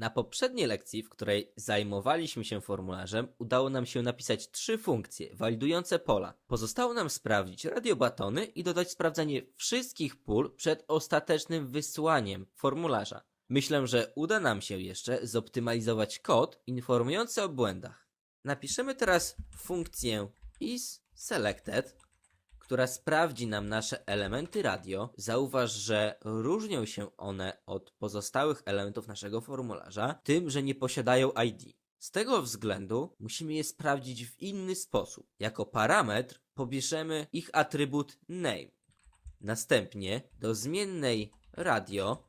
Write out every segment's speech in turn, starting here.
Na poprzedniej lekcji, w której zajmowaliśmy się formularzem, udało nam się napisać trzy funkcje walidujące pola. Pozostało nam sprawdzić radiobatony i dodać sprawdzanie wszystkich pól przed ostatecznym wysłaniem formularza. Myślę, że uda nam się jeszcze zoptymalizować kod informujący o błędach. Napiszemy teraz funkcję isSelected, która sprawdzi nam nasze elementy radio. Zauważ, że różnią się one od pozostałych elementów naszego formularza tym, że nie posiadają ID. Z tego względu musimy je sprawdzić w inny sposób. Jako parametr pobierzemy ich atrybut name. Następnie do zmiennej radio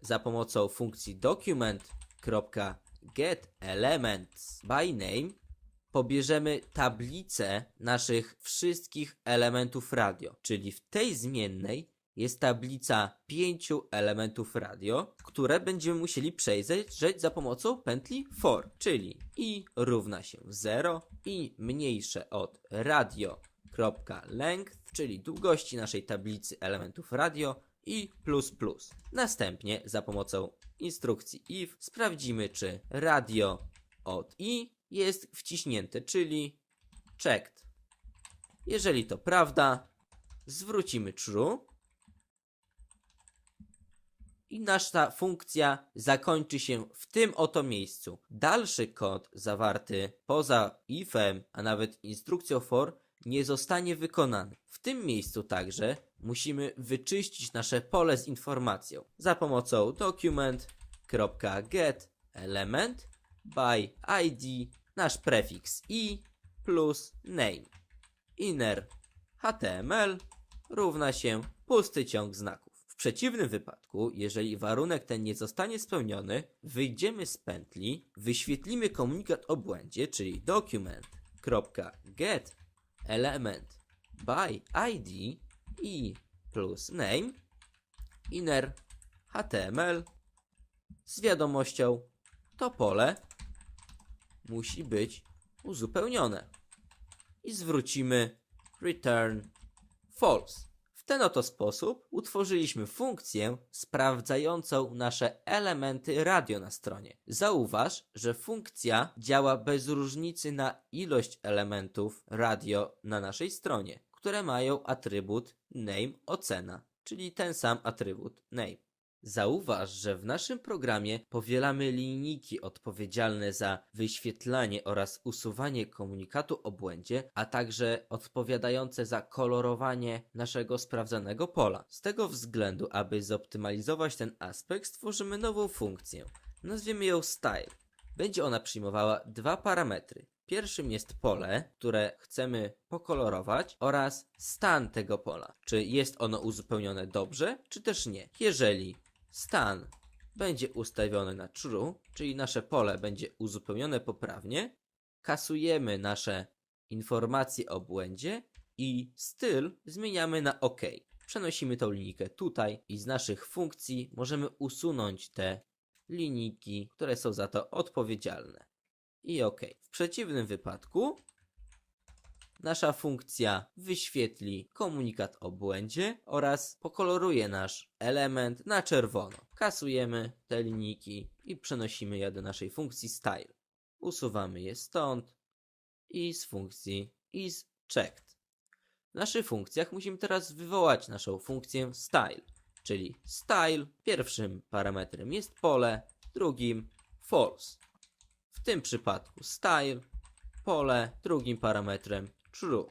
za pomocą funkcji document.getElementsByName pobierzemy tablicę naszych wszystkich elementów radio, czyli w tej zmiennej jest tablica pięciu elementów radio, które będziemy musieli przejrzeć za pomocą pętli for, czyli i równa się 0, i mniejsze od radio.length, czyli długości naszej tablicy elementów radio i plus plus. Następnie za pomocą instrukcji if sprawdzimy czy radio od i jest wciśnięte, czyli checked. Jeżeli to prawda, zwrócimy true i nasza funkcja zakończy się w tym oto miejscu. Dalszy kod zawarty poza ifem, a nawet instrukcją for nie zostanie wykonany. W tym miejscu także musimy wyczyścić nasze pole z informacją za pomocą document.get element by id nasz prefiks i plus name. Inner html równa się pusty ciąg znaków. W przeciwnym wypadku, jeżeli warunek ten nie zostanie spełniony, wyjdziemy z pętli, wyświetlimy komunikat o błędzie, czyli document.get element by id i plus name inner html z wiadomością to pole musi być uzupełnione i zwrócimy return false. W ten oto sposób utworzyliśmy funkcję sprawdzającą nasze elementy radio na stronie. Zauważ, że funkcja działa bez różnicy na ilość elementów radio na naszej stronie, które mają atrybut name ocena, czyli ten sam atrybut name. Zauważ, że w naszym programie powielamy linijki odpowiedzialne za wyświetlanie oraz usuwanie komunikatu o błędzie, a także odpowiadające za kolorowanie naszego sprawdzanego pola. Z tego względu, aby zoptymalizować ten aspekt, stworzymy nową funkcję. Nazwiemy ją style. Będzie ona przyjmowała dwa parametry. Pierwszym jest pole, które chcemy pokolorować oraz stan tego pola. Czy jest ono uzupełnione dobrze, czy też nie. Jeżeli stan będzie ustawiony na true, czyli nasze pole będzie uzupełnione poprawnie, kasujemy nasze informacje o błędzie i styl zmieniamy na OK. Przenosimy tą linijkę tutaj i z naszych funkcji możemy usunąć te linijki, które są za to odpowiedzialne. I OK. W przeciwnym wypadku nasza funkcja wyświetli komunikat o błędzie oraz pokoloruje nasz element na czerwono. Kasujemy te linijki i przenosimy je do naszej funkcji style. Usuwamy je stąd i z funkcji is checked. W naszych funkcjach musimy teraz wywołać naszą funkcję style, czyli style pierwszym parametrem jest pole, drugim false. W tym przypadku style, pole, drugim parametrem true.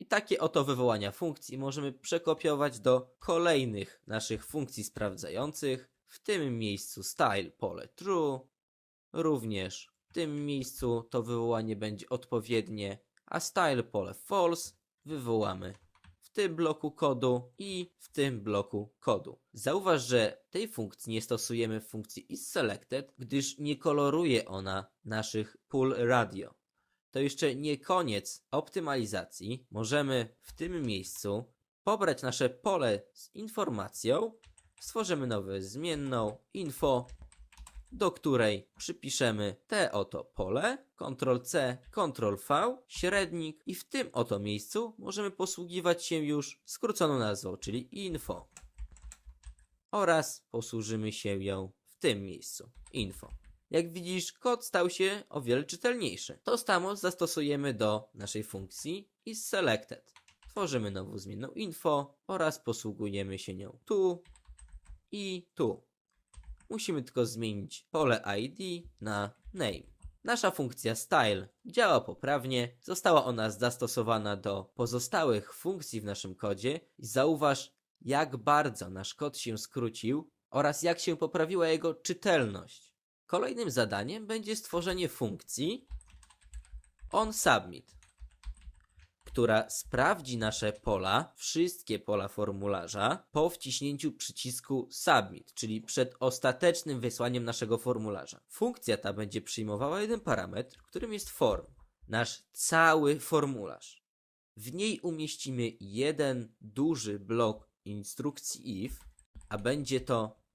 I takie oto wywołania funkcji możemy przekopiować do kolejnych naszych funkcji sprawdzających. W tym miejscu style pole true. Również w tym miejscu to wywołanie będzie odpowiednie, a style pole false wywołamy w tym bloku kodu i w tym bloku kodu. Zauważ, że tej funkcji nie stosujemy w funkcji isSelected, gdyż nie koloruje ona naszych pól radio to jeszcze nie koniec optymalizacji. Możemy w tym miejscu pobrać nasze pole z informacją, stworzymy nową zmienną info, do której przypiszemy te oto pole, Ctrl-C, Ctrl-V, średnik i w tym oto miejscu możemy posługiwać się już skróconą nazwą, czyli info. Oraz posłużymy się ją w tym miejscu. Info. Jak widzisz, kod stał się o wiele czytelniejszy. To samo zastosujemy do naszej funkcji isSelected. Tworzymy nową zmienną info oraz posługujemy się nią tu i tu. Musimy tylko zmienić pole ID na name. Nasza funkcja style działa poprawnie, została ona zastosowana do pozostałych funkcji w naszym kodzie i zauważ, jak bardzo nasz kod się skrócił oraz jak się poprawiła jego czytelność. Kolejnym zadaniem będzie stworzenie funkcji onSubmit, która sprawdzi nasze pola, wszystkie pola formularza po wciśnięciu przycisku Submit, czyli przed ostatecznym wysłaniem naszego formularza. Funkcja ta będzie przyjmowała jeden parametr, którym jest form, nasz cały formularz. W niej umieścimy jeden duży blok instrukcji if, a będzie to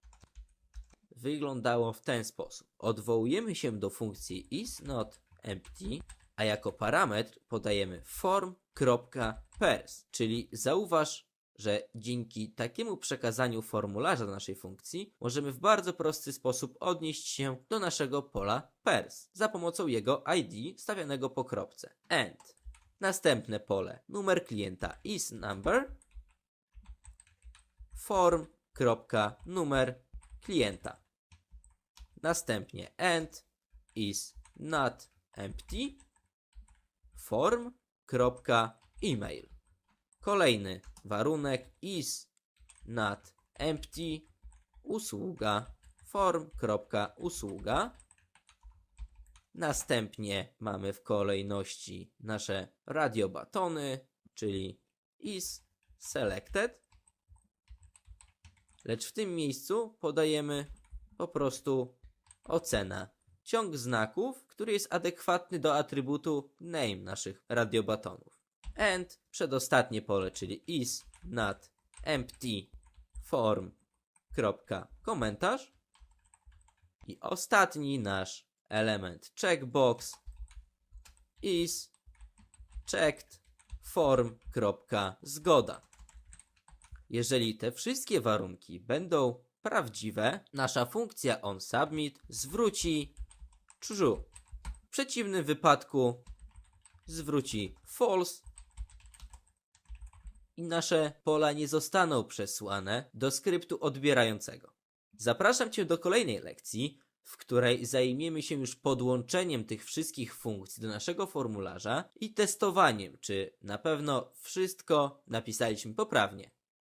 wyglądało w ten sposób. Odwołujemy się do funkcji isNotEmpty, a jako parametr podajemy form.pers, czyli zauważ, że dzięki takiemu przekazaniu formularza do naszej funkcji możemy w bardzo prosty sposób odnieść się do naszego pola pers za pomocą jego ID stawianego po kropce. And. Następne pole numer klienta isNumber form.numer klienta. Następnie end is not empty. Form.email. Kolejny warunek is not empty. Usługa. Form.usługa. Następnie mamy w kolejności nasze radiobatony, czyli is selected. Lecz w tym miejscu podajemy po prostu ocena. Ciąg znaków, który jest adekwatny do atrybutu name naszych radiobatonów. And przedostatnie pole, czyli is not empty form. kropka, komentarz. I ostatni nasz element checkbox is checked form. kropka, zgoda. Jeżeli te wszystkie warunki będą prawdziwe, nasza funkcja onSubmit zwróci true. W przeciwnym wypadku zwróci false i nasze pola nie zostaną przesłane do skryptu odbierającego. Zapraszam Cię do kolejnej lekcji, w której zajmiemy się już podłączeniem tych wszystkich funkcji do naszego formularza i testowaniem, czy na pewno wszystko napisaliśmy poprawnie.